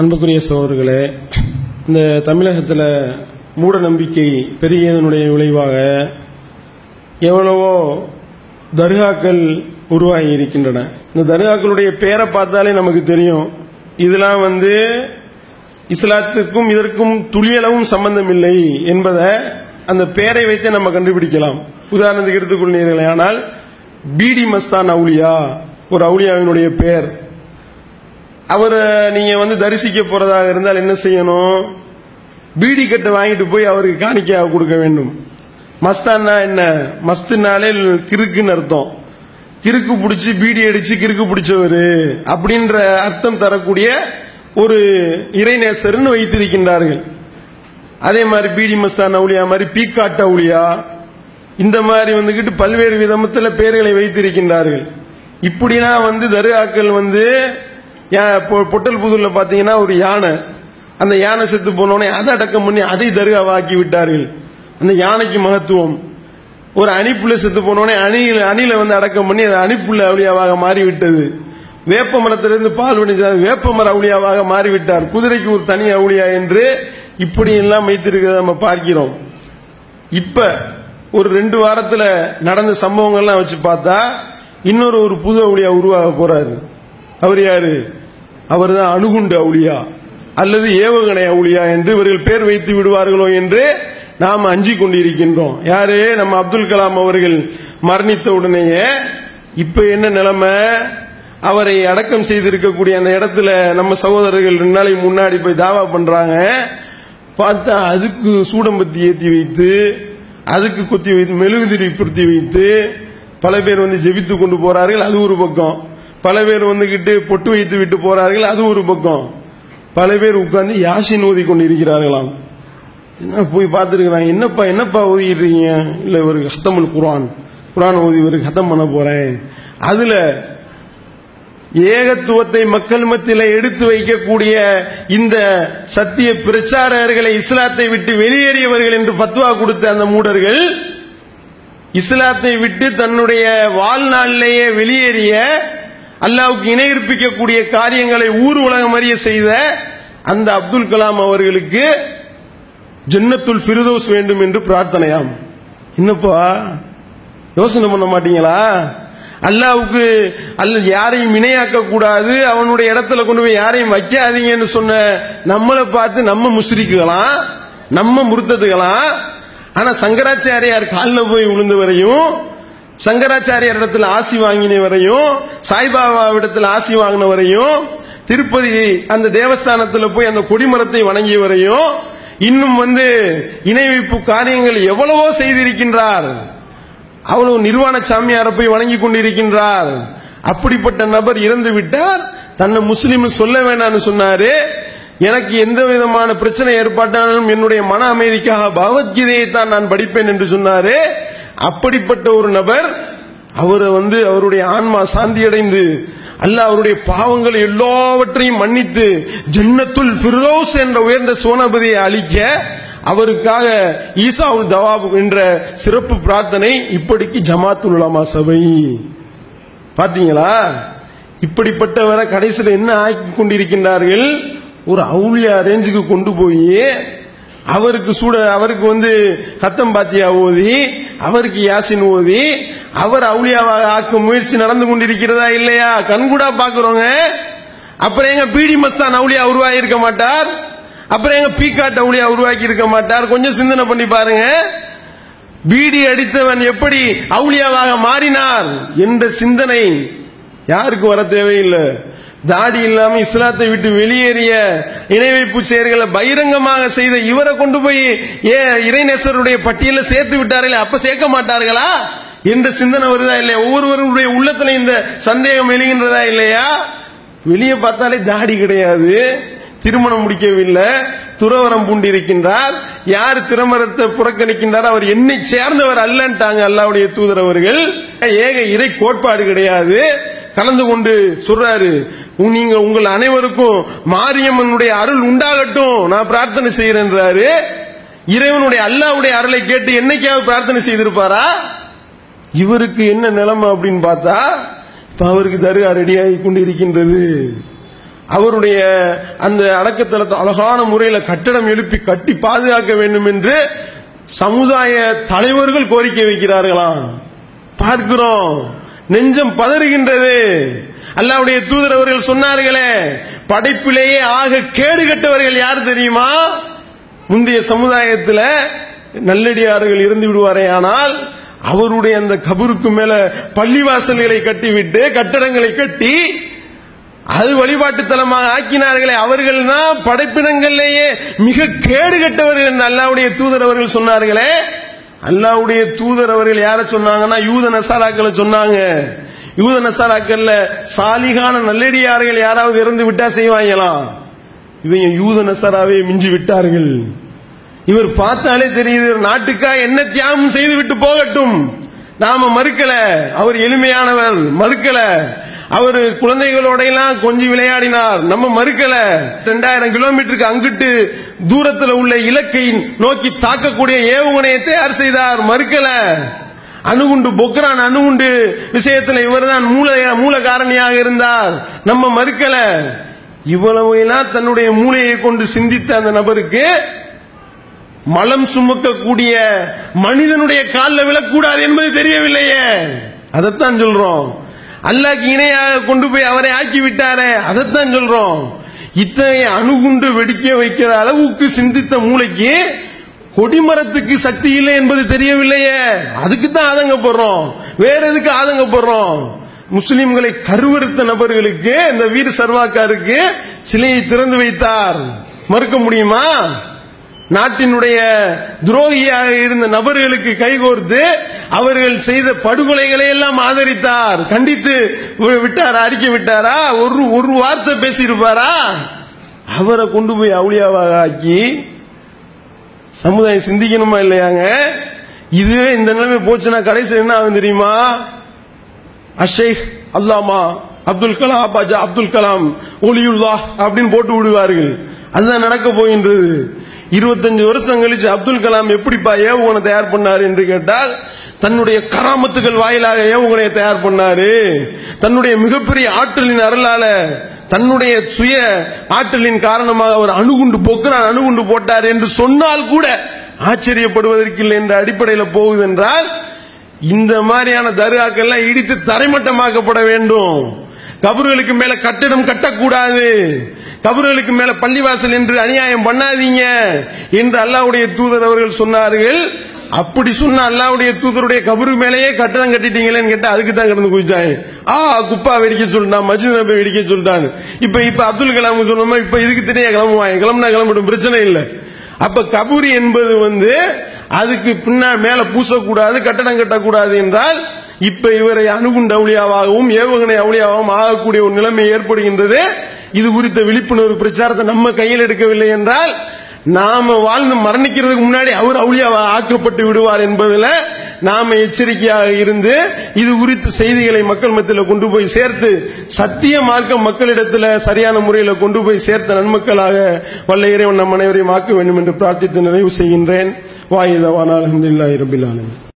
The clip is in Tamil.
அன்புக்குரிய சோர்களே இந்த தமிழகத்தில் மூட நம்பிக்கை பெருகியதனுடைய விளைவாக எவ்வளவோ தர்காக்கள் உருவாகி இருக்கின்றன. இந்த தர்காக்களுடைய பேரை பார்த்தாலே நமக்கு தெரியும். இதெல்லாம் வந்து இஸ்லாத்திற்கும் இதற்கும் துளியளவும் சம்பந்தம் இல்லை என்பதை அந்த பெயரை வைத்தே நம்ம கண்டுபிடிக்கலாம். உதாரணத்துக்கு எடுத்துக்கொள்வீர்களே ஆனால் பிடி மஸ்தான் அவுலியா ஒரு அவுலியாவினுடைய பெயர் அவரை நீங்க வந்து தரிசிக்க போறதாக இருந்தால் என்ன செய்யணும்? பீடி கட்டை வாங்கிட்டு போய் அவருக்கு காணிக்கையாக கொடுக்க வேண்டும். மஸ்தான்னா என்ன? மஸ்துனாலே கிறுக்குன்னு அர்த்தம். கிறுக்கு பிடிச்சி பீடி அடிச்சு கிறுக்கு பிடிச்சவர் அப்படின்ற அர்த்தம் தரக்கூடிய ஒரு இறைநேசர்னு வைத்திருக்கின்றார்கள். அதே மாதிரி பீடி மஸ்தான் அவுளியா மாதிரி பீக்காட்ட அவுளியா இந்த மாதிரி வந்துகிட்டு பல்வேறு விதமத்தில் பெயர்களை வைத்திருக்கின்றார்கள். இப்படிலாம் வந்து தருகாக்கள் வந்து பொட்டல் புதூர்ல பாத்தீங்கன்னா ஒரு யானை. அந்த யானை செத்து போனோடனே அதை அடக்கம் பண்ணி அதை தருகாவாக்கி விட்டார்கள் அந்த யானைக்கு மகத்துவம். ஒரு அணிப்புள்ள செத்து போனோடனே அணில அணில வந்து அடக்கம் பண்ணி அது அணிப்புள்ள அவுளியாவாக மாறிவிட்டது. வேப்ப மரத்திலிருந்து பால் வணிஞ்சார் வேப்ப மர அவுளியாவாக மாறிவிட்டார். குதிரைக்கு ஒரு தனி அவுளியா என்று இப்படி எல்லாம் வைத்திருக்கிறத நம்ம பார்க்கிறோம். இப்ப ஒரு ரெண்டு வாரத்துல நடந்த சம்பவங்கள்லாம் வச்சு பார்த்தா இன்னொரு ஒரு புது அவுளியா உருவாக போறாரு. அவர் யாரு? அவர் தான் அணுகுண்டு அவுளியா? அல்லது ஏவுகணை அவுளியா என்று இவர்கள் பேர் வைத்து விடுவார்களோ என்று நாம் அஞ்சிக் கொண்டிருக்கின்றோம். யாரு? நம்ம அப்துல் கலாம் அவர்கள் மரணித்த உடனேயே இப்ப என்ன நிலைமை? அவரை அடக்கம் செய்திருக்கக்கூடிய அந்த இடத்துல நம்ம சகோதரர்கள் ரெண்டு நாளைக்கு முன்னாடி போய் தாவா பண்றாங்க. பார்த்தா அதுக்கு சூடம்பத்தி ஏத்தி வைத்து அதுக்கு குத்தி வைத்து மெழுகுதிரி பொருத்தி வைத்து பல பேர் வந்து ஜெபித்து கொண்டு போறார்கள். அது ஒரு பக்கம். பல பேர் வந்துகிட்டு பொட்டு வைத்து விட்டு போறார்கள் அது ஒரு பக்கம். பல பேர் உட்கார்ந்து யாசின் ஓதி கொண்டு இருக்கிறார்களாம் என்ன போய் பார்த்துருக்கிறாங்க? என்னப்பா என்னப்பா ஓதிட்டு இல்லை இல்ல ஒரு ஹத்தமுல் குரான் குரான் ஓதி ஒரு ஹத்தம் பண்ண போறேன். அதுல ஏகத்துவத்தை மக்கள் மத்தியில் எடுத்து வைக்கக்கூடிய இந்த சத்திய பிரச்சாரர்களை இஸ்லாத்தை விட்டு வெளியேறியவர்கள் என்று பத்வா கொடுத்த அந்த மூடர்கள் இஸ்லாத்தை விட்டு தன்னுடைய வாழ்நாளிலேயே வெளியேறிய அல்லாவுக்கு இணையிற்பிக்கக்கூடிய காரியங்களை ஊர் உலகம் அறிய செய்த அந்த அப்துல் கலாம் அவர்களுக்கு ஜன்னத்துல் ஃபிர்தௌஸ் வேண்டும் என்று பிரார்த்தனையாம். என்னப்பா? யோசனை பண்ண மாட்டீங்களா? அல்லாவுக்கு அல்ல யாரையும் இணையாக்க கூடாது அவனுடைய இடத்துல கொண்டு போய் யாரையும் வைக்காதீங்கன்னு சொன்ன நம்மளை பார்த்து நம்ம முஸ்ரிக்குகளாம் நம்ம முருத்தத்துக்கலாம் ஆனா சங்கராச்சாரியார் காலில் போய் விழுந்து வரையும் சங்கராச்சாரியார் இடத்துல ஆசி வாங்கின வரையும் சாய்பாபா இடத்துல ஆசி வாங்கின வரையும் திருப்பதி அந்த தேவஸ்தானத்துல போய் அந்த கொடிமரத்தை வணங்கிய வரையும் இன்னும் வந்து இணைவிப்பு காரியங்கள் எவ்வளவோ செய்திருக்கின்றார். அவ்வளவு நிர்வாண சாமியாரை போய் வணங்கி கொண்டிருக்கின்றார். அப்படிப்பட்ட நபர் இறந்து விட்டார். தன்னை முஸ்லீம் சொல்ல வேண்டாம்னு சொன்னாரு. எனக்கு எந்த விதமான பிரச்சனை ஏற்பட்டாலும் என்னுடைய மன அமைதிக்காக பகவத்கீதையை தான் நான் படிப்பேன் என்று சொன்னாரு. அப்படிப்பட்ட ஒரு நபர் அவரை வந்து அவருடைய ஆன்மா சாந்தி அடைந்து அல்ல அவருடைய பாவங்கள் எல்லாவற்றையும் மன்னித்து ஜன்னத்துல் ஃபிர்தோஸ் என்ற உயர்ந்த சோனபதியை அளிக்க அவருக்காக ஈசாவுல் தவாப் என்ற சிறப்பு பிரார்த்தனை இப்படிக்கு ஜமாத்துல் உலமா சபை. பாத்தீங்களா? இப்படிப்பட்டவரை கடைசியில் என்ன ஆக்கி கொண்டிருக்கின்றார்கள்? ஒரு அவுளியா ரேஞ்சுக்கு கொண்டு போய் அவருக்கு சூட அவருக்கு வந்து ஹத்தம் பாத்தியா ஓதி அவருக்கு யாசின் ஓதி அவர் அவுளியாவாக ஆக்க முயற்சி நடந்து கொண்டிருக்கிறதா இல்லையா? கண்கூடா பாக்குறோங்க அப்புறம் எங்க பிடி மஸ்தான் அவுளியா உருவாகி இருக்க மாட்டார். அப்புறம் எங்க பீக்காட் அவுளியா உருவாக்கி இருக்க மாட்டார். கொஞ்சம் சிந்தனை பண்ணி பாருங்க. பீடி அடித்தவன் எப்படி அவுளியாவாக மாறினார் என்ற சிந்தனை யாருக்கு வர தேவையில்லை? தாடி இல்லாம இஸ்லாத்தை விட்டு வெளியேறிய இணை வைப்பு செயல்களை பகிரங்கமாக செய்த இவரை கொண்டு போய் ஏ இறைநேசருடைய பட்டியல சேர்த்து விட்டார்களே அப்ப சேர்க்க மாட்டார்களா? என்ற சிந்தனை வருதா இல்லையா? ஒவ்வொருவருடைய உள்ளத்துல இந்த சந்தேகம் எழுகின்றதா இல்லையா? வெளியே பார்த்தாலே தாடி கிடையாது. திருமணம் முடிக்கவில்லை. துறவரம் பூண்டிருக்கின்றார். யார் திருமணத்தை புறக்கணிக்கின்றார் அவர் என்னை சேர்ந்தவர் அல்லன்ட்டாங்க அல்லாவுடைய தூதரவர்கள் ஏக இறை கோட்பாடு கிடையாது. கலந்து கொண்டு சொல்றாரு. நீங்க உங்கள் அனைவருக்கும் மாரியம்மனுடைய அருள் உண்டாகட்டும். நான் பிரார்த்தனை செய்யறேன்றாரு இறைவனுடைய அல்லாவுடைய அருளை கேட்டு என்னைக்காவது பிரார்த்தனை செய்திருப்பாரா? இவருக்கு என்ன நிலைமை அப்படின்னு பார்த்தா இப்ப அவருக்கு தருகா ரெடியாகி கொண்டு இருக்கின்றது அவருடைய அந்த அடக்கத்தலத்தை அழகான முறையில் கட்டடம் எழுப்பி கட்டி பாதுகாக்க வேண்டும் என்று சமுதாய தலைவர்கள் கோரிக்கை வைக்கிறார்களாம். பார்க்கிறோம். நெஞ்சம் பதறுகின்றது. அல்லாவுடைய தூதர் அவர்கள் சொன்னார்களே படைப்பிலேயே ஆக கேடு கட்டவர்கள் யார் தெரியுமா? முந்தைய சமுதாயத்தில் நல்லடியார்கள் இருந்து விடுவாரே ஆனால் அவருடைய அந்த கபருக்கு மேல பள்ளிவாசல்களை கட்டிவிட்டு கட்டடங்களை கட்டி அது வழிபாட்டு தலமாக ஆக்கினார்களே அவர்கள் தான் படைப்பினங்களிலேயே மிக கேடு கட்டவர்கள் என்று அல்லாவுடைய தூதர் அவர்கள் சொன்னார்களே அல்லாவுடைய தூதர் அவர்கள் யார சொன்னாங்கன்னா யூத நசாராக்களை சொன்னாங்க. யூத நசாராக்கள்ல சாலிகான நல்லடியார்கள் யாராவது இறந்து விட்டா செய்வாங்களாம் இவங்க யூத நசாராவே மிஞ்சி விட்டார்கள். இவர் பார்த்தாலே தெரியுது நாட்டுக்கா என்ன தியாகம் செய்து விட்டு போகட்டும். நாம மறுக்கல. அவர் எளிமையானவர் மறுக்கல. அவர் குழந்தைகளோட எல்லாம் கொஞ்சம் விளையாடினார். நம்ம மறுக்கல. ரெண்டாயிரம் கிலோமீட்டருக்கு அங்கிட்டு தூரத்தில் உள்ள இலக்கை நோக்கி தாக்கக்கூடிய ஏவுகணையத்தை தயார் செய்தார்? மறுக்கல. அணுகுண்டு பொக்ரான் அணுகுண்டு விஷயத்தில் இவர்தான் மூல மூல காரணியாக இருந்தார். நம்ம மறுக்கல. இவ்வளவு எல்லாம் தன்னுடைய மூளையை கொண்டு சிந்தித்த அந்த நபருக்கு மலம் சுமக்கக்கூடிய மனிதனுடைய காலில் விழக்கூடாது என்பது தெரியவில்லையே. அதைத்தான் சொல்றோம். அல்லாக்கு இணையாக கொண்டு போய் அவரை ஆக்கி விட்டாரே அதைத்தான் சொல்றோம். இத்தகைய அணுகுண்டு வெடிக்க வைக்கிற அளவுக்கு சிந்தித்த மூளைக்கு கொடிமரத்துக்கு சக்தி இல்லை என்பது தெரியவில்லையே. அதுக்கு தான் ஆதங்கப்படுறோம். வேற எதுக்கு ஆதங்கப்படுறோம்? முஸ்லிம்களை கருவறுத்த நபர்களுக்கு இந்த வீர சர்வாக்காருக்கு சிலையை திறந்து வைத்தார். மறுக்க முடியுமா? நாட்டினுடைய துரோகியாக இருந்த நபர்களுக்கு கைகோர்த்து அவர்கள் செய்த படுகொலைகளை எல்லாம் ஆதரித்தார். கண்டித்து விட்டாரா? அடிக்க விட்டாரா? ஒரு ஒரு வார்த்தை பேசியிருப்பாரா? அவரை கொண்டு போய் அவுளியாவாக ஆக்கி சமுதாயம் சிந்திக்கணுமா இல்லையாங்க? இதுவே இந்த நிலைமை போச்சுன்னா கடைசியில் என்ன ஆகும் தெரியுமா? அஷேக் அல்லாமா அப்துல் கலாம் அப்பாஜா அப்துல் கலாம் ஒலியுல்லா அப்படின்னு போட்டு விடுவார்கள். அதுதான் நடக்க போகின்றது. இருபத்தஞ்சு வருஷம் கழிச்சு அப்துல் கலாம் எப்படிப்பா ஏவுகணை தயார் பண்ணாரு என்று கேட்டால் தன்னுடைய கராமத்துகள் வாயிலாக ஏவுகணையை தயார் பண்ணாரு. தன்னுடைய மிகப்பெரிய ஆற்றலின் அருளால தன்னுடைய சுய ஆற்றலின் காரணமாக அவர் அணுகுண்டு போக்குறான் அணுகுண்டு போட்டார் என்று சொன்னால் கூட ஆச்சரியப்படுவதற்கில்லை என்ற அடிப்படையில் போகுது என்றால் இந்த மாதிரியான தர்காக்கள்லாம் இடித்து தரைமட்டமாக்கப்பட வேண்டும். கபர்களுக்கு மேல கட்டிடம் கட்டக்கூடாது. கபர்களுக்கு மேல பள்ளிவாசல் என்று அநியாயம் பண்ணாதீங்க என்று அல்லாவுடைய தூதர் அவர்கள் சொன்னார்கள். அப்படி சொன்ன அல்லாவுடைய தூதருடைய கபரு மேலேயே கட்டடம் கட்டிட்டீங்களேன்னு கேட்டா அதுக்கு தான் கிடந்து குதிச்சாங்க. ஆ குப்பா வெடிக்க சொல்லிட்டான் மஜித் நபி வெடிக்க சொல்லிட்டான் இப்ப இப்ப அப்துல் கலாம் சொன்னோமா இப்ப இதுக்கு தனியா கிளம்புவாங்க. கிளம்புனா கிளம்பிடும் பிரச்சனை இல்லை. அப்ப கபூர் என்பது வந்து அதுக்கு பின்னா மேல பூசக்கூடாது கட்டடம் கட்டக்கூடாது என்றால் இப்ப இவரை அணுகுண்ட அவுளியாவாகவும் ஏவுகணை அவுளியாகவும் ஆகக்கூடிய ஒரு நிலைமை ஏற்படுகின்றது. இது குறித்த விழிப்புணர்வு பிரச்சாரத்தை நம்ம கையில் எடுக்கவில்லை என்றால் நாம வாழ்ந்து மரணிக்கிறதுக்கு முன்னாடி அவர் அவுளியாவா ஆக்கப்பட்டு விடுவார் என்பதில் நாம எச்சரிக்கையாக இருந்து இது குறித்த செய்திகளை மக்கள் மத்தியில் கொண்டு போய் சேர்த்து சத்திய மார்க்கம் மக்களிடத்தில் சரியான முறையில் கொண்டு போய் சேர்த்த நன்மக்களாக வல்ல இறைவன் நம் அனைவரையும் ஆக்க வேண்டும் என்று பிரார்த்தித்து நிறைவு செய்கின்றேன். வாயுதவானால் அஹமதுல்லாஹி ரபில் ஆலமீன்.